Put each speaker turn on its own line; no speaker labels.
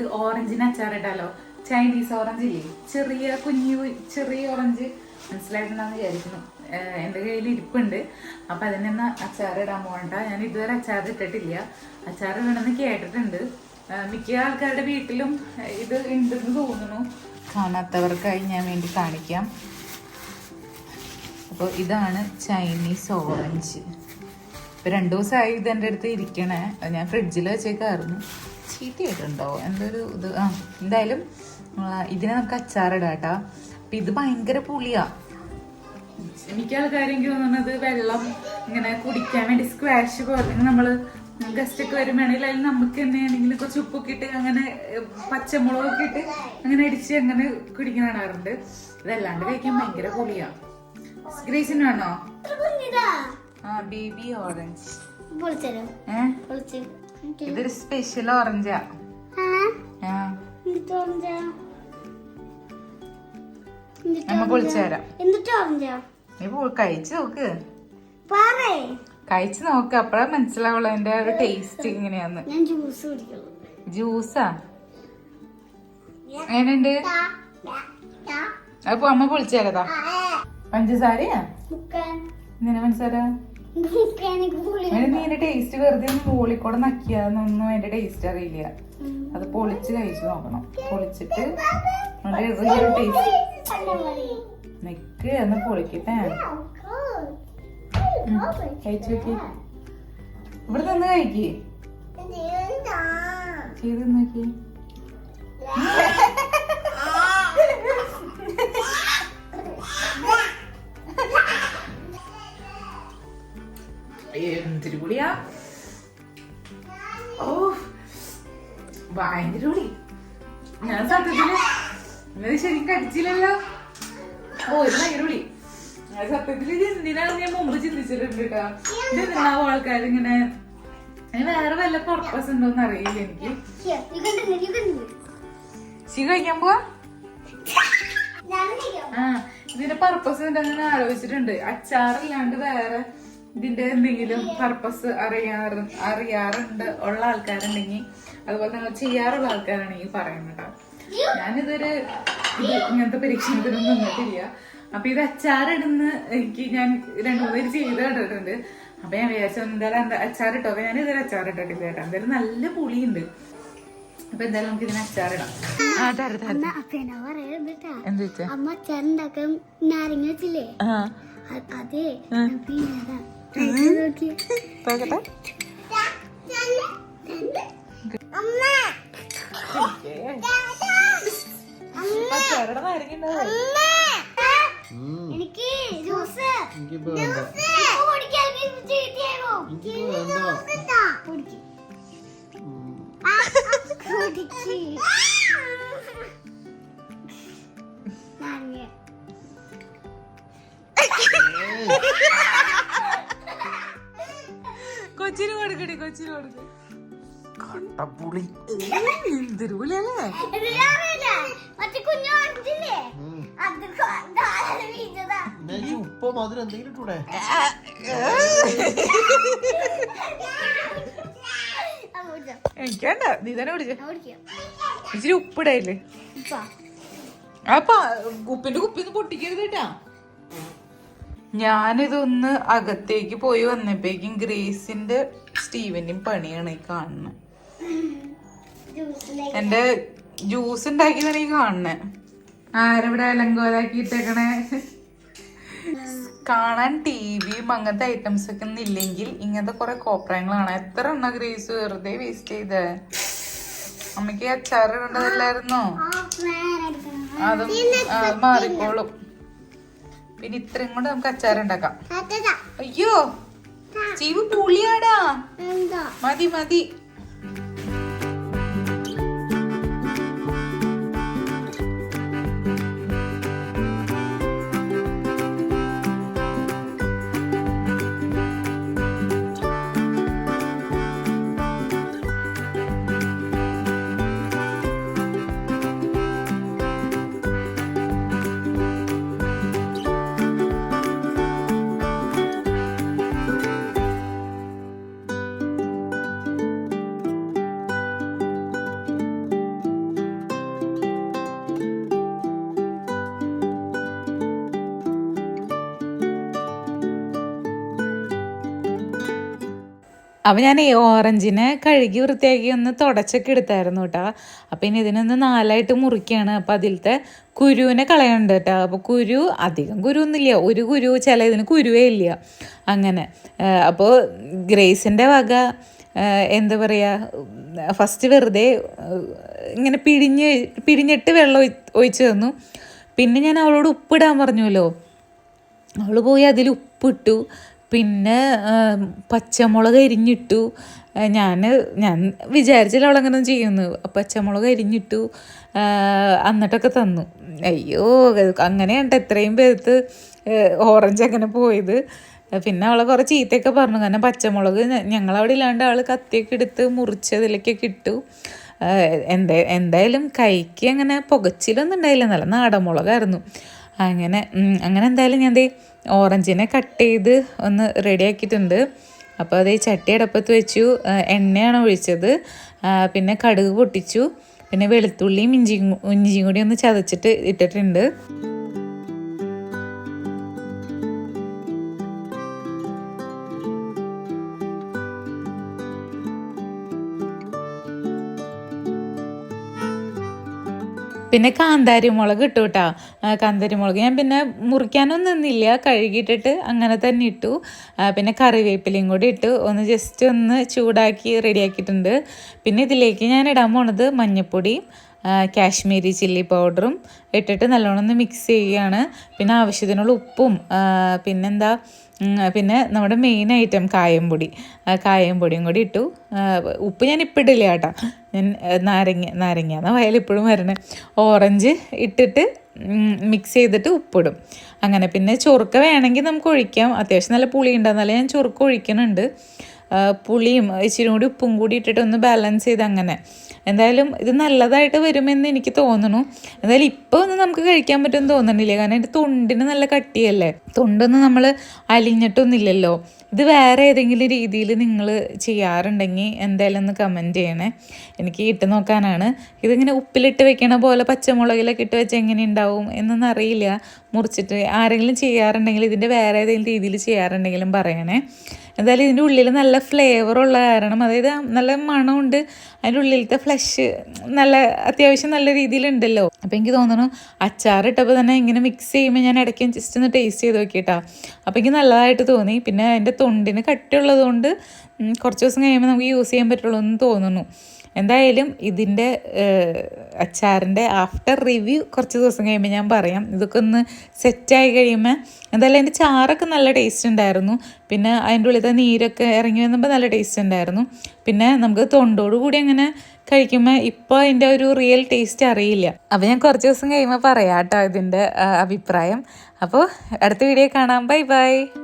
നമുക്ക് ഓറഞ്ചിന് അച്ചാറിട്ടാലോ Chinese orange ഇല്ലേ? ചെറിയ കുഞ്ഞു ചെറിയ ഓറഞ്ച് മനസ്സിലായിട്ടുണ്ടെന്ന് വിചാരിക്കുന്നു. എന്റെ കയ്യിൽ ഇരിപ്പുണ്ട്. അപ്പം അതിനൊന്ന് അച്ചാറിടാൻ പോകണ്ട. ഞാൻ ഇതുവരെ അച്ചാർ ഇട്ടിട്ടില്ല. അച്ചാർ ഇടണമെന്ന് കേട്ടിട്ടുണ്ട്. മിക്ക ആൾക്കാരുടെ വീട്ടിലും ഇത് ഉണ്ടെന്ന് തോന്നുന്നു. കാണാത്തവർക്കായി ഞാൻ വേണ്ടി കാണിക്കാം. അപ്പോൾ ഇതാണ് ചൈനീസ് ഓറഞ്ച് ഇപ്പൊ രണ്ടു ദിവസമായി ഇത് എന്റെ അടുത്ത് ഇരിക്കണേ. അത് ഞാൻ ഫ്രിഡ്ജിൽ വെച്ചേക്കായിരുന്നു. ചീത്തയായിട്ടുണ്ടോ? എന്തൊരു ഇത്? ആ എന്തായാലും ഇതിനെ നമുക്ക് അച്ചാറിടാം കേട്ടോ അപ്പൊ ഇത് ഭയങ്കര പുളിയാ. മിക്ക ആൾക്കാരെങ്കിൽ തോന്നുന്നത് വെള്ളം ഇങ്ങനെ കുടിക്കാൻ വേണ്ടി സ്ക്വാഷ് പോലെ. നമ്മൾ ഗസ്റ്റ് ഒക്കെ വരുമ്പോഴാണെങ്കിൽ അതിൽ നമുക്ക് തന്നെയാണെങ്കിൽ കുറച്ച് ഉപ്പൊക്കെ ഇട്ട് അങ്ങനെ പച്ചമുളകൊക്കെ ഇട്ട് അങ്ങനെ അടിച്ച് അങ്ങനെ കുടിക്കാൻ കാണാറുണ്ട് ഇതല്ലാണ്ട് കഴിക്കാൻ ഭയങ്കര പുളിയാ. ഗ്രേസിന് വേണോ? ആ ബേബി ഓറഞ്ച്. ഇതൊരു സ്പെഷ്യൽ ഓറഞ്ചാ. കഴിച്ച് നോക്ക്. കഴിച്ചു നോക്ക്. അപ്പഴാ മനസ്സിലാവുള്ളൂ എന്റെ ഒരു ടേസ്റ്റ് എങ്ങനെയാന്ന്
ഞാൻ ജ്യൂസ്
എങ്ങനെയുണ്ട്? അപ്പൊ അമ്മ പൊളിച്ചേരതാ പഞ്ചസാരയാ? പഞ്ചസാര? നീ അതിന്റെ ടേസ്റ്റ് വെറുതെ ഒന്ന് പോളിക്കൂടെ നക്കിയാന്നൊന്നും അതിന്റെ ടേസ്റ്റ് അറിയില്ല. അത് പൊളിച്ച് കഴിച്ചു നോക്കണം. പൊളിച്ചിട്ട് അതിന്റെ ടേസ്റ്റ് നിക്ക് എന്ന് പൊളിക്കട്ടെ. കഴിച്ചു നോക്കി. ഇവിടെ നിന്ന് കഴിക്കേ. ചെയ്ത് നോക്കി. എന്തൊരു പുളിയാ ഓ ഭയങ്കര പുളി. ഞാൻ സത്യത്തിൽ ഇന്നത് ശരിക്കും കടിച്ചില്ലല്ലോ. ഓ ഇത് ഭയങ്കര പുളി. ഞാൻ സത്യത്തിൽ ഇത് എന്തിനാണ് ഞാൻ മുമ്പ് ചിന്തിച്ചിട്ടുണ്ട് കേട്ടോ ഇത് എന്തിനാവും ആൾക്കാരിങ്ങനെ അതിന് വേറെ വല്ല പർപ്പസ് ഉണ്ടോന്ന് അറിയില്ല എനിക്ക്. ശി കഴിക്കാൻ പോവാ? ആ ഇതിന്റെ പർപ്പസ് ഉണ്ടെന്ന് ആലോചിച്ചിട്ടുണ്ട്. അച്ചാറില്ലാണ്ട് വേറെ ഇതിന്റെ എന്തെങ്കിലും പർപ്പസ് അറിയാറ് അറിയാറുണ്ട് ഉള്ള ആൾക്കാരുണ്ടെങ്കിൽ അതുപോലെ തന്നെ ചെയ്യാറുള്ള ആൾക്കാരാണെങ്കിൽ പറയുന്നത് കേട്ടോ. ഞാനിതൊരു ഇങ്ങനത്തെ പരീക്ഷണത്തിനൊന്നും നിന്നിട്ടില്ല അപ്പൊ ഇത് അച്ചാറിടുന്ന എനിക്ക് ഞാൻ രണ്ടു മൂന്ന് പേര് ചെയ്ത് കണ്ടിട്ടുണ്ട്. അപ്പൊ ഞാൻ വിചാരിച്ചു എന്തായാലും എന്താ അച്ചാറിട്ടോ? അപ്പൊ ഞാൻ ഇതൊരു അച്ചാറിട്ടിട്ടില്ല കേട്ടോ. എന്തായാലും നല്ല പുളിയുണ്ട്. അപ്പൊ എന്തായാലും നമുക്ക് ഇതിന് അച്ചാറിടാം.
അമ്മ അച്ചാറുണ്ടാക്കാൻ നാരങ്ങ വെച്ചില്ലേ? അതെ.
നാരങ്ങ
എനിക്ക് ജ്യൂസ്. ജ്യൂസ്. കുടിക്കാൻ
കട്ടപ്പുളി. എന്തൊരു പുളിയല്ലേ
ഉപ്പോ മധുരം എന്തെങ്കിലും ഇട്ടൂടെ?
എനിക്കണ്ട നീ തന്നെ കുടിച്ചു. ഇച്ചിരി ഉപ്പിടയില്ലേ. അപ്പൊ ഉപ്പിന്റെ കുപ്പിന്ന് പൊട്ടിക്കരുത് കേട്ടാ. ഞാനിതൊന്ന് അകത്തേക്ക് പോയി വന്നപ്പോഴേക്കും ഗ്രേസിന്റെ സ്റ്റീവന്റെയും പണിയാണ് ഈ കാണുന്നത് എന്റെ ജ്യൂസ് ഉണ്ടാക്കിയതാണ് ഈ കാണുന്നത് ആരവിടെ അലങ്കോലാക്കിട്ടേക്കണേ കാണാൻ ടി വിയും അങ്ങനത്തെ ഐറ്റംസ് ഒക്കെ ഇല്ലെങ്കിൽ ഇങ്ങനത്തെ കുറെ കോപ്രായങ്ങളാണ് എത്ര എണ്ണ ഗ്രേസ് വെറുതെ വേസ്റ്റ് ചെയ്ത്? അമ്മയ്ക്ക് അച്ചാർ ഇടേണ്ടതല്ലായിരുന്നോ അതും മാറിക്കോളും. പിന്നെ ഇത്രയും കൊണ്ട് നമുക്ക് അച്ചാർ ഉണ്ടാക്കാം. അയ്യോ! ചീവ് പുളിയാടാ. മതി മതി. അപ്പം ഞാൻ ഈ ഓറഞ്ചിനെ കഴുകി വൃത്തിയാക്കി ഒന്ന് തുടച്ചൊക്കെ എടുത്തായിരുന്നു കേട്ടോ. അപ്പം ഇനി ഇതിനൊന്ന് നാലായിട്ട് മുറിക്കുകയാണ് അപ്പം അതിലത്തെ കുരുവിനെ കളയണ്ട കേട്ടോ. അപ്പോൾ കുരു അധികം കുരു ഒന്നുമില്ല ഒരു കുരു ചില ഇതിന് കുരുവേ ഇല്ല. അങ്ങനെ. അപ്പോൾ ഗ്രേസിന്റെ വക എന്താ പറയുക ഫസ്റ്റ് വെറുതെ ഇങ്ങനെ പിഴിഞ്ഞ് പിഴിഞ്ഞിട്ട് വെള്ളം ഒഴിച്ച് തന്നു. പിന്നെ ഞാൻ അവളോട് ഉപ്പിടാൻ പറഞ്ഞുവല്ലോ. അവൾ പോയി അതിൽ ഉപ്പിട്ടു. പിന്നെ പച്ചമുളക് അരിഞ്ഞിട്ടു ഞാൻ ഞാൻ വിചാരിച്ചില്ല അവളങ്ങനെ ചെയ്യുന്നു. പച്ചമുളക് അരിഞ്ഞിട്ടു എന്നിട്ടൊക്കെ തന്നു. അയ്യോ അങ്ങനെയാണ് എത്രയും പേർത്ത് ഓറഞ്ച് അങ്ങനെ പോയത്. പിന്നെ അവളെ കുറേ ചീത്തയൊക്കെ പറഞ്ഞു. കാരണം പച്ചമുളക് ഞങ്ങളവിടെ ഇല്ലാണ്ട് അവൾ കത്തിയൊക്കെ എടുത്ത് മുറിച്ചതിലേക്കൊക്കെ ഇട്ടു എന്താ എന്തായാലും കൈക്ക് അങ്ങനെ പുകച്ചിലൊന്നും ഉണ്ടായില്ല. നല്ല നാടൻ മുളകായിരുന്നു. അങ്ങനെ അങ്ങനെ എന്തായാലും ഞാൻ ദേ ഓറഞ്ചിനെ കട്ട് ചെയ്ത് ഒന്ന് റെഡിയാക്കിയിട്ടുണ്ട് അപ്പോൾ അതേ ചട്ടി ചട്ടിയടപ്പത്ത് വെച്ചു എണ്ണയാണ് ഒഴിച്ചത്. പിന്നെ കടുക് പൊട്ടിച്ചു. പിന്നെ വെളുത്തുള്ളിയും ഇഞ്ചിയും ഇഞ്ചിയും കൂടി ഒന്ന് ചതച്ചിട്ട് ഇട്ടിട്ടുണ്ട്. പിന്നെ കാന്താരി മുളക് ഇട്ടു കേട്ടോ കാന്താരി മുളക് ഞാൻ പിന്നെ മുറിക്കാനൊന്നും നിന്നില്ല. കഴുകിയിട്ടിട്ട് അങ്ങനെ തന്നെ ഇട്ടു. പിന്നെ കറിവേപ്പിലയും കൂടി ഇട്ടു. ഒന്ന് ജസ്റ്റ് ഒന്ന് ചൂടാക്കി റെഡിയാക്കിയിട്ടുണ്ട്. പിന്നെ ഇതിലേക്ക് ഞാൻ ഇടാൻ പോണത് മഞ്ഞൾപ്പൊടിയും കാശ്മീരി ചില്ലി പൗഡറും ഇട്ടിട്ട് നല്ലോണം ഒന്ന് മിക്സ് ചെയ്യുകയാണ്. പിന്നെ ആവശ്യത്തിനുള്ള ഉപ്പും പിന്നെന്താ പിന്നെ നമ്മുടെ മെയിൻ ഐറ്റം കായംപൊടി. കായംപൊടിയും കൂടി ഇട്ടു. ഉപ്പ് ഞാൻ ഇപ്പം ഇടില്ല കേട്ടോ ഞാൻ നാരങ്ങ നാരങ്ങ എന്നാ വയൽ ഇപ്പോഴും വരണേ. ഓറഞ്ച് ഇട്ടിട്ട് മിക്സ് ചെയ്തിട്ട് ഉപ്പിടും. അങ്ങനെ പിന്നെ ചൊറുക്ക വേണമെങ്കിൽ നമുക്ക് ഒഴിക്കാം. അത്യാവശ്യം നല്ല പുളി ഉണ്ടെന്നാലേ ഞാൻ ചൊറുക്ക ഒഴിക്കുന്നുണ്ട് പുളിയും ഇച്ചിരി കൂടി ഉപ്പും കൂടി ഇട്ടിട്ട് ഒന്ന് ബാലൻസ് ചെയ്ത് അങ്ങനെ. എന്തായാലും ഇത് നല്ലതായിട്ട് വരുമെന്ന് എനിക്ക് തോന്നുന്നു. എന്തായാലും ഇപ്പോൾ ഒന്നും നമുക്ക് കഴിക്കാൻ പറ്റുമെന്ന് തോന്നണില്ല കാരണം എന്റെ തൊണ്ടിന് നല്ല കട്ടിയല്ലേ? തൊണ്ടൊന്നും നമ്മൾ അലിഞ്ഞിട്ടൊന്നുമില്ലല്ലോ. ഇത് വേറെ ഏതെങ്കിലും രീതിയിൽ നിങ്ങൾ ചെയ്യാറുണ്ടെങ്കിൽ എന്തായാലും ഒന്ന് കമന്റ് ചെയ്യണേ. എനിക്ക് ഇട്ട് നോക്കാനാണ്. ഇതിങ്ങനെ ഉപ്പിലിട്ട് വെക്കണ പോലെ പച്ചമുളകിലൊക്കെ ഇട്ട് വെച്ച് എങ്ങനെ ഉണ്ടാവും എന്നൊന്നും അറിയില്ല. മുറിച്ചിട്ട് ആരെങ്കിലും ചെയ്യാറുണ്ടെങ്കിൽ ഇതിന്റെ വേറെ ഏതെങ്കിലും രീതിയിൽ ചെയ്യാറുണ്ടെങ്കിലും പറയണേ. എന്തായാലും ഇതിന്റെ ഉള്ളിൽ നല്ല ഫ്ലേവർ ഉള്ള കാരണം അതായത് നല്ല മണമുണ്ട്. അതിന്റെ ഉള്ളിലത്തെ ഫ്ലഷ് നല്ല അത്യാവശ്യം നല്ല രീതിയിലുണ്ടല്ലോ. അപ്പോൾ എനിക്ക് തോന്നുന്നു അച്ചാർ ഇട്ടപ്പോൾ തന്നെ ഇങ്ങനെ മിക്സ് ചെയ്യുമ്പോൾ ഞാൻ ഇടയ്ക്ക് ജസ്റ്റ് ഒന്ന് ടേസ്റ്റ് ചെയ്ത് നോക്കിയിട്ടാ. അപ്പോൾ എനിക്ക് നല്ലതായിട്ട് തോന്നി. പിന്നെ അതിന്റെ തൊണ്ടിന് കട്ടിയുള്ളത് കൊണ്ട് കുറച്ച് ദിവസം കഴിയുമ്പോൾ നമുക്ക് യൂസ് ചെയ്യാൻ പറ്റുള്ളൂ എന്ന് തോന്നുന്നു. എന്തായാലും ഇതിന്റെ അച്ചാറിന്റെ ആഫ്റ്റർ റിവ്യൂ കുറച്ച് ദിവസം കഴിയുമ്പോൾ ഞാൻ പറയാം. ഇതൊക്കെ ഒന്ന് സെറ്റായി കഴിയുമ്പോൾ എന്തായാലും അതിന്റെ ചാറൊക്കെ നല്ല ടേസ്റ്റ് ഉണ്ടായിരുന്നു. പിന്നെ അതിന്റെ ഉള്ളിലത്തെ നീരൊക്കെ ഇറങ്ങി വന്നപ്പോൾ നല്ല ടേസ്റ്റ് ഉണ്ടായിരുന്നു. പിന്നെ നമുക്ക് തൊണ്ടോട് കൂടി അങ്ങനെ കഴിക്കുമ്പോൾ ഇപ്പോൾ അതിന്റെ ഒരു റിയൽ ടേസ്റ്റ് അറിയില്ല. അപ്പോൾ ഞാൻ കുറച്ച് ദിവസം കഴിയുമ്പോൾ പറയാം കേട്ടോ ഇതിന്റെ അഭിപ്രായം. അപ്പോൾ അടുത്ത വീഡിയോ കാണാം. Bye bye